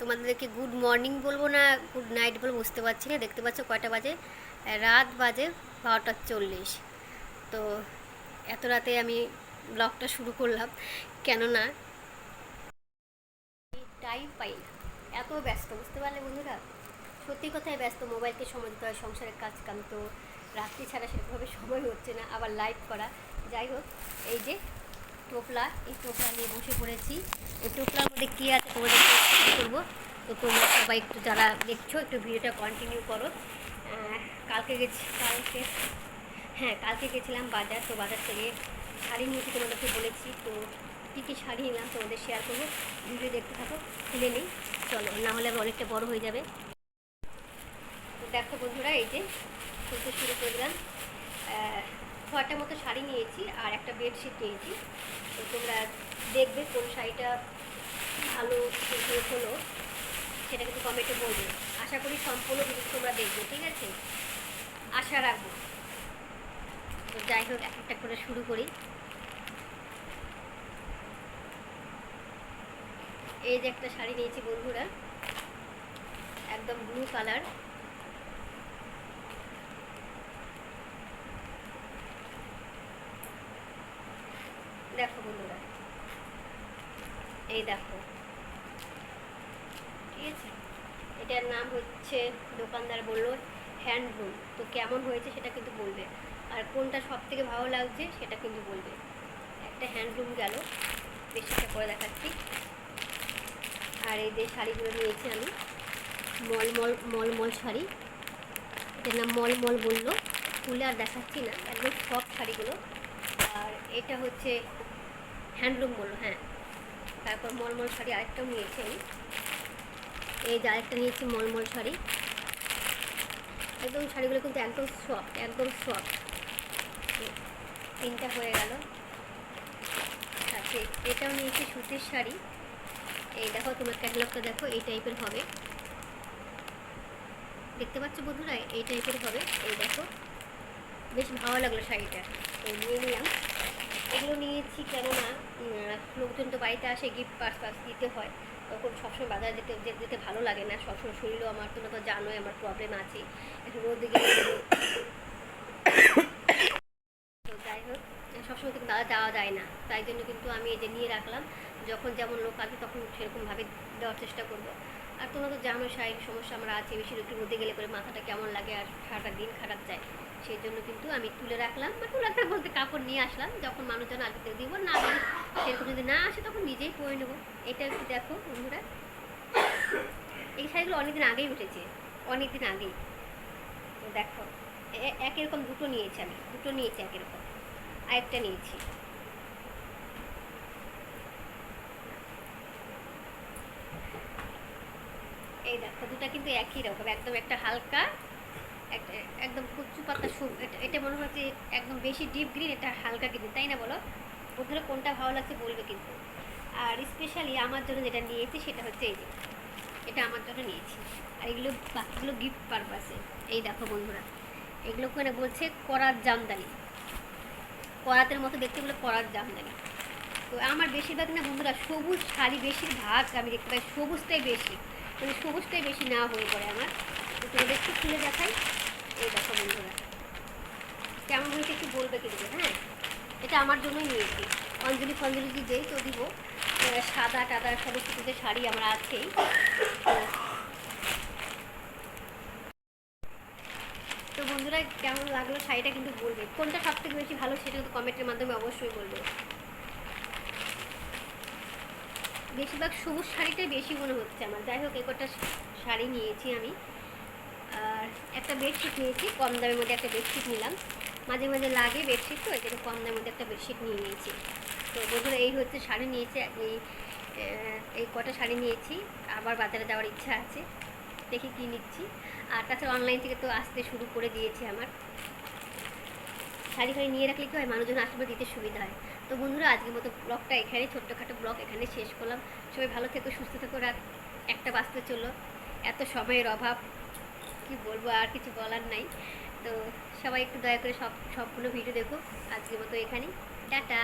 তোমাদেরকে good morning বলব না গুড নাইট বলব বুঝতে পারছি না। দেখতে পাচ্ছ কয়টা বাজে? রাত বাজে বারোটা চল্লিশ। তো এত রাতে আমি ব্লগটা শুরু করলাম, কেননা টাইম পাই না। এত ব্যস্ত, বুঝতে পারলে বন্ধুরা? সত্যি কথায় ব্যস্ত মোবাইলকে সময় দিতে হয় সংসারের কাজ কাম তো রাত্রি ছাড়া সেরকমভাবে সময় হচ্ছে না, আবার লাইভ করা। যাই হোক, এই যে টোপলা এই টোপলা নিয়ে বসে পড়েছি। এই টোপলার মধ্যে কী আছে তোমাদের করব? তো তোমরা সবাই একটু যারা দেখছ একটু ভিডিওটা কন্টিনিউ করো। কালকে গেছি কালকে হ্যাঁ কালকে গেছিলাম বাজার তো বাজার থেকে শাড়ি নিয়েছি তোমাদেরকে বলেছি। তো কী কী শাড়ি নিলাম তোমাদের শেয়ার করব? ভিডিও দেখতে থাকো খুলে নিই। চলো না হলে আবার অনেকটা বড় হয়ে যাবে। তো দেখো বন্ধুরা এই যে খুলতে শুরু করলাম আহ, ছয়টা মতো শাড়ি নিয়েছি আর একটা বেডশিট নিয়েছি। তো তোমরা দেখবে কোন শাড়িটা ভালো হলো, সেটা কিন্তু কমেন্টে বলবে। আশা করি সম্পূর্ণ ভিডিও তোমরা দেখবে, ঠিক আছে? আশা রাখব। তো যাই হোক, এক একটা করে শুরু করি। এই যে একটা শাড়ি নিয়েছি বন্ধুরা, একদম ব্লু কালার দেখো বন্ধুরা এই দেখো। ঠিক আছে? এটার নাম হচ্ছে দোকানদার বলল হ্যান্ডলুম তো কেমন হয়েছে সেটা কিন্তু বলবে। আর কোনটা সব থেকে ভালো লাগছে সেটা কিন্তু বলবে। একটা হ্যান্ডলুম গেল। বেশিটা করে দেখাচ্ছি। আর এই যে শাড়িগুলো নিয়েছি আমি। মলমল মলমল শাড়ি। এটার নাম মলমল বলল। তুলে আর দেখাচ্ছি না। একদম সব শাড়িগুলো। আর এটা হচ্ছে হ্যান্ডলুম বলল হ্যাঁ। তারপর মলমল শাড়ি আরেকটাও নিয়েছি আমি। এই যে আরেকটা নিয়েছি মলমল শাড়ি। একদম শাড়িগুলো কিন্তু একদম সফট একদম সফট তিনটা হয়ে গেল। সাথে এটাও নিয়েছি সুতির শাড়ি। এই দেখো, তোমার ক্যাটালগটা দেখো, এই টাইপের হবে। দেখতে পাচ্ছ বন্ধুরা, এই টাইপের হবে। এই দেখো, বেশ ভালো লাগল শাড়িটা। তো নিয়ে নিলাম। এগুলো নিয়েছি কেননা লোকজন তো বাড়িতে আসে গিফট পাস পাস দিতে হয়। তখন সবসময় বাজারে যেতে যেতে ভালো লাগে না। সবসময় শরীরও আমার তোমরা তো জানোই, আমার প্রবলেম আছে। একটু রোদে গেলে যাই হোক, সবসময় কিন্তু দাদা যাওয়া যায় না। তাই জন্য কিন্তু আমি এই যে নিয়ে রাখলাম, যখন যেমন লোক আসবে তখন সেরকমভাবে দেওয়ার চেষ্টা করব। আর তোমরা তো জানো শারীরিক সমস্যা আমার আছে, বেশি একটু রোদে গেলে পরে মাথাটা কেমন লাগে আর সারাটা দিন খারাপ যায়। সেই জন্য কিন্তু আমি তুলে রাখলাম। বা তুলে রাখলাম বলতে কাপড় নিয়ে আসলাম। যখন মানুষজন আসবে দিব, না সেরকম যদি না আসে, তখন নিজেই পরে নেব। এটা একটু দেখো বন্ধুরা। এই শাড়িগুলো অনেকদিন আগেই উঠেছে। অনেকদিন আগেই। দেখো এক এরকম দুটো নিয়েছি আমি। দুটো নিয়েছি এক এরকম। আরেকটা নিয়েছি। এই দেখো, দুটা কিন্তু একই রকম। একদম একটা হালকা একদম কুচু পাতা এটা- মনে হচ্ছে একদম বেশি ডিপ গ্রিন এটা হালকা গ্রিন তাই না বলো? বন্ধুরা কোনটা ভালো লাগছে বলবে কিন্তু। আর স্পেশালি আমার জন্য যেটা নিয়েছি সেটা হচ্ছে এই যে, এটা আমার জন্য নিয়েছি। আর এগুলো বাকিগুলো গিফট পারপাসে এই দেখো বন্ধুরা, এগুলো মানে বলছে করার জামদানি। করাতের মতো দেখতে বলে করার জামদানি। তো আমার বেশিরভাগ না বন্ধুরা সবুজ শাড়ি বেশিরভাগ আমি দেখতে পাই, সবুজটাই বেশি। মানে সবুজটাই বেশি না হয়ে পড়ে আমার। তো একটু খুলে দেখাই। এই দেখো বন্ধুরা। কেমন হয়েছে একটু বলবে কিন্তু হ্যাঁ? এটা আমার জন্যই নিয়েছি। অঞ্জলি ফঞ্জলি যেই তো দিব সাদা টাদা কিছু শাড়ি আমার আছেই। তো বন্ধুরা, কেমন লাগল শাড়িটা কিন্তু বলবে। কোনটা সব থেকে বেশি ভালো সেটা কিন্তু কমেন্টের মাধ্যমে অবশ্যই বলবে। বেশিরভাগ সবুজ শাড়িটাই বেশি মনে হচ্ছে আমার। যাই হোক, এই কটা শাড়ি নিয়েছি আমি। একটা বেডশিট নিয়েছি, কম দামের মধ্যে একটা বেডশিট নিলাম। মাঝে মাঝে লাগে বেডশিট তো জন্য কম দামের মধ্যে একটা বেডশিট নিয়ে নিয়েছি। তো বন্ধুরা, এই হচ্ছে শাড়ি নিয়েছি, এই এই কটা শাড়ি নিয়েছি, আবার বাজারে যাওয়ার ইচ্ছা আছে, দেখি কী নিচ্ছি। আর তাছাড়া অনলাইন থেকে তো আসতে শুরু করে দিয়েছে আমার। শাড়ি ফাড়ি নিয়ে রাখলে কি হয়, মানুষজন আসলে দিতে সুবিধা হয়। তো বন্ধুরা, আজকের মতো ব্লগটা এখানে ছোট্টখাটো ব্লগ এখানে শেষ করলাম। সবাই ভালো থেকো, সুস্থ থেকো, রাত একটা বাঁচতে চলো এত সময়ের অভাব। কি বলব, আর কিছু বলার নাই। তো সবাই একটু দয়া করে সব, সবগুলো ভিডিও দেখো। আজকের মতো এখানেই। টাটা!